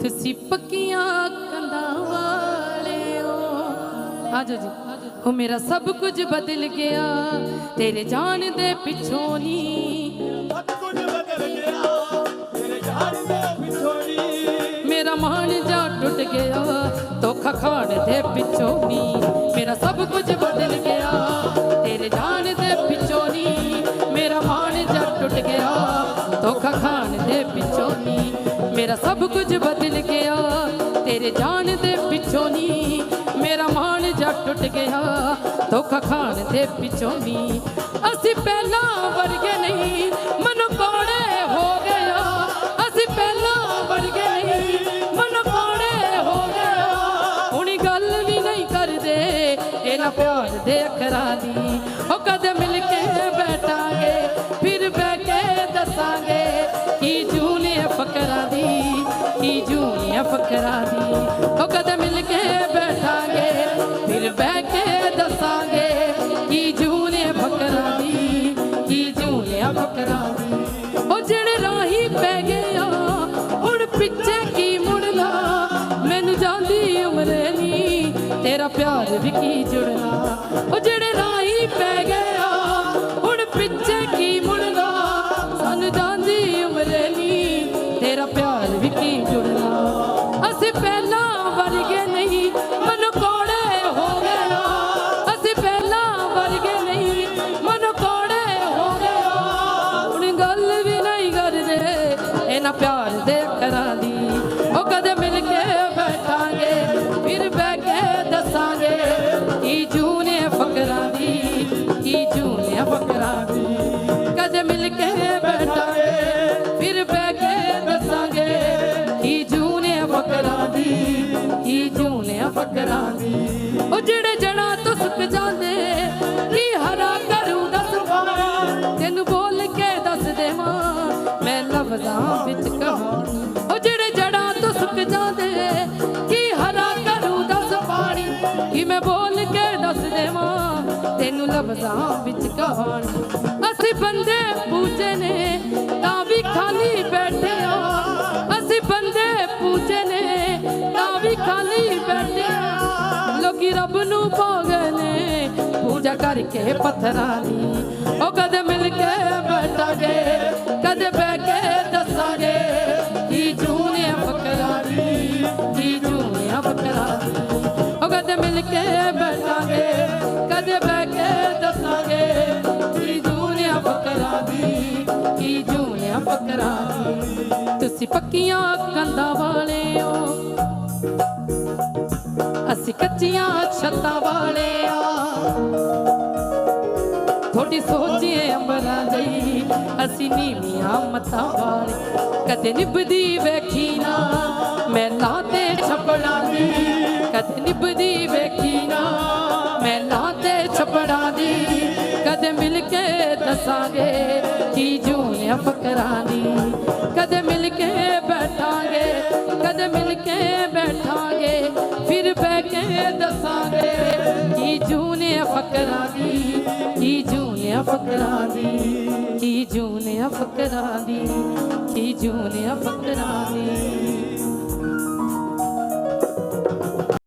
ਤੁਸੀਂ ਪੱਕੀਆਂ ਕੰਧਾਂ ਵਾਲਿਓ। ਆਜੋ ਜੀ। ਉਹ ਮੇਰਾ ਸਭ ਕੁਝ ਬਦਲ ਗਿਆ। ਤੇਰੇ ਜਾਣ ਦੇ ਪਿੱਛੋਂ ਨਹੀਂ ਸਭ ਕੁਝ ਬਦਲ ਗਿਆ। ਤੇਰੇ ਜਾਣ ਦੇ ਪਿਛੋੜੀ ਮੇਰਾ ਮਨ ਜਾ ਟੁੱਟ ਗਿਆ। ਧੋਖਾ ਖਾਣ ਦੇ ਪਿੱਛੋਂ ਨਹੀਂ ਮੇਰਾ ਸਭ ਕੁਝ ਬਦਲ ਗਿਆ। ਤੇਰੇ ਜਾਣ ਦੇ ਪਿੱਛੋਂ ਨਹੀਂ ਮੇਰਾ ਮਨ ਜਾ ਟੁੱਟ ਗਿਆ। ਧੋਖਾ ਖਾਣ ਦੇ ਪਿੱਛੋਂ ਨਹੀਂ ਮੇਰਾ ਸਭ ਕੁਝ ਬਦਲ ਗਿਆ। ਤੇਰੇ ਜਾਣ ਦੇ ਪਿੱਛੋਂ ਨਹੀਂ ਮੇਰਾ ਮਨ ਜਾ ਟੁੱਟ ਗਿਆ। ਧੋਖਾ ਖਾਣ ਦੇ ਪਿੱਛੋਂ ਨਹੀਂ ਅਸੀਂ ਪਹਿਲਾਂ ਵਰਗੇ ਨਹੀਂ, ਮਨ ਕੋੜੇ ਹੋ ਗਿਆ। ਅਸੀਂ ਪਹਿਲਾਂ ਵਰਗੇ ਨਹੀਂ, ਮਨ ਕੋੜੇ ਹੋ ਗਿਆ। ਹੁਣ ਗੱਲ ਵੀ ਨਹੀਂ ਕਰਦੇ ਇਹਨਾਂ ਪਿਆਰ ਦੇ ਅੱਖਰਾਂ ਦੀ। ਉਹ ਕਦੇ ਮਿਲ ਕੇ ਬੈਠਾਂਗੇ, ਫਿਰ ਬਹਿ ਕੇ ਦੱਸਾਂਗੇ, ਕੀ ਜੂਨੇ ਫਕਰਾਂ ਦੀ। ਉਹ ਕਦੇ ਮਿਲ ਕੇ ਬੈਠਾਂਗੇ, ਫਿਰ ਬਹਿ ਕੇ ਦੱਸਾਂਗੇ, ਕੀ ਜੂਨੇ ਫਕਰਾਂ ਦੀ, ਕੀ ਜੂਨੇ ਫਕਰਾਂ ਦੀ। ਉਹ ਜਿਹੜੇ ਰਾਹੀ ਪੈ ਗਿਆ, ਹੁਣ ਪਿੱਛੇ ਕੀ ਮੁੜਨਾ? ਮੈਨੂੰ ਜਾਂਦੀ ਉਮਰੇ ਨਹੀਂ ਤੇਰਾ ਪਿਆਰ ਵੀ ਕੀ ਜੁੜਨਾ? ਉਹ ਜਿਹੜੇ ਰਾਹੀ ਪੈ ਗਿਆ, ਹੁਣ ਪਿੱਛੇ ਕੀ ਮੁੜਨਾ? ਸਾਨੂੰ ਜਾਂਦੀ ਉਮਰੇ ਨਹੀਂ ਤੇਰਾ ਪਿਆਰ ਵਰਗੇ ਨਹੀਂ, ਮਨ ਕੋੜੇ ਹੋ ਗਏ ਅਸੀਂ ਪਹਿਲਾਂ ਵਰਗੇ ਨਹੀਂ, ਮਨ ਕੋੜੇ ਹੋ ਗਿਆ ਹੁਣ ਗੱਲ ਵੀ ਨਹੀਂ ਕਰਦੇ, ਇਹਨਾਂ ਪਿਆਰ ਦੇ ਅੱਖਰਾਂ ਦੀ। ਉਹ ਕਦੇ ਮਿਲ ਕੇ ਬੈਠਾਂਗੇ, ਫਿਰ ਬਹਿ ਕੇ ਦੱਸਾਂਗੇ, ਕੀ ਜੂਨੇ ਫਕਰਾਂ ਦੀ, ਕੀ ਜੂਨੇ ਫਕਰਾਂ ਦੀ। ਜੂਨੇ ਦੀ ਉਹ ਜਿਹੜੇ ਜਣਾ ਤੋਂ ਜਾਂਦੇ, ਕੀ ਹਰਾ ਕਰੂ ਦੱਸ ਪਾ ਤੈਨੂੰ ਬੋਲ ਕੇ ਦੱਸ ਦੇਵਾਂ, ਮੈਂ ਲਫ਼ਜ਼ਾਂ ਵਿੱਚ ਕਹਾਂ ਉਹ ਜਿਹੜੇ ਜੜਾਂ ਤੋਂ ਜਾਂਦੇ, ਕੀ ਹਰਾ ਕਰੂ ਦੱਸ ਪਾਣੀ ਕੀ ਮੈਂ ਬੋਲ ਕੇ ਦੱਸ ਦੇਵਾਂ, ਤੈਨੂੰ ਲਫ਼ਜ਼ਾਂ ਵਿੱਚ ਕਹਾਣੀ ਅਸੀਂ ਬੰਦੇ ਪੂਜੇ ਨੇ, ਤਾਂ ਵੀ ਖਾਲੀ ਬੈਠੇ ਆ। ਅਸੀਂ ਬੰਦੇ ਪੂਜੇ ਨੇ, ਤਾਂ ਵੀ ਖਾਲੀ ਬੈਠੇ ਆ ਰੱਬ ਨੂੰ ਪਾਗਲ ਨੇ। ਪੂਜਾ ਕਰਕੇ ਪੱਥਰਾਂ ਦੀ ਉਹ ਕਦੇ ਮਿਲ ਕੇ ਬੈਠਾਂਗੇ, ਕਦੇ ਬਹਿ ਕੇ ਦੱਸਾਂਗੇ, ਕੀ ਜੂਨੇ ਫਕਰਾਂ ਦੀ ਕੀ ਜੂਨੇ ਫਕਰਾਂ ਦੀ ਉਹ ਕਦੇ ਮਿਲ ਕੇ ਬੈਠਾਂਗੇ, ਕਦੇ ਬਹਿ ਕੇ ਦੱਸਾਂਗੇ, ਕੀ ਜੂਨੇ ਫਕਰਾਂ ਦੀ ਕੀ ਜੂਨੇ ਫਕਰਾਂ ਦੀ ਤੁਸੀਂ ਪੱਕੀਆਂ ਕੰਧਾਂ ਵਾਲੇ ਹੋ। ਅਸੀਂ ਕੱਚੀਆਂ ਛੱਤਾਂ ਵਾਲੇ ਆ। ਥੋੜੀ ਸੋਚੀਏ ਅੰਬਰਾਂ ਜਈ ਅਸੀਂ ਨੀਵੀਆਂ ਮਤਾਂ ਵਾਲੇ। ਕਦੇ ਨਿਭਦੀ ਵੇਖੀ ਨਾ ਮੈਲਾਂ ਤੇ ਛਪੜਾਂ ਦੀ। ਕਦੇ ਨਿਭਦੀ ਵੇਖੀ ਨਾ, ਮੈਂ ਮੈਲਾਂ ਤੇ ਛਪੜਾਂ ਦੀ। ਕਦੇ ਮਿਲ ਕੇ ਦੱਸਾਂਗੇ ਕੀ ਜੂਨੇ ਫਕਰਾਂ ਦੀ। ਕਦੇ ਮਿਲ ਕੇ ਬੈਠਾਂਗੇ, ਕਦੇ ਮਿਲ ਕੇ ਬੈਠਾਂਗੇ। ਦੱਸਾਂਗੇ ਕੀ ਜੂਨੇ ਫਕਰਾਂ ਦੀ? ਕੀ ਜੂਨੇ ਫਕਰਾਂ ਦੀ? ਕੀ ਜੂਨੇ ਫਕਰਾਂ ਦੀ? ਕੀ ਜੂਨੇ ਫਕਰਾਂ ਦੀ?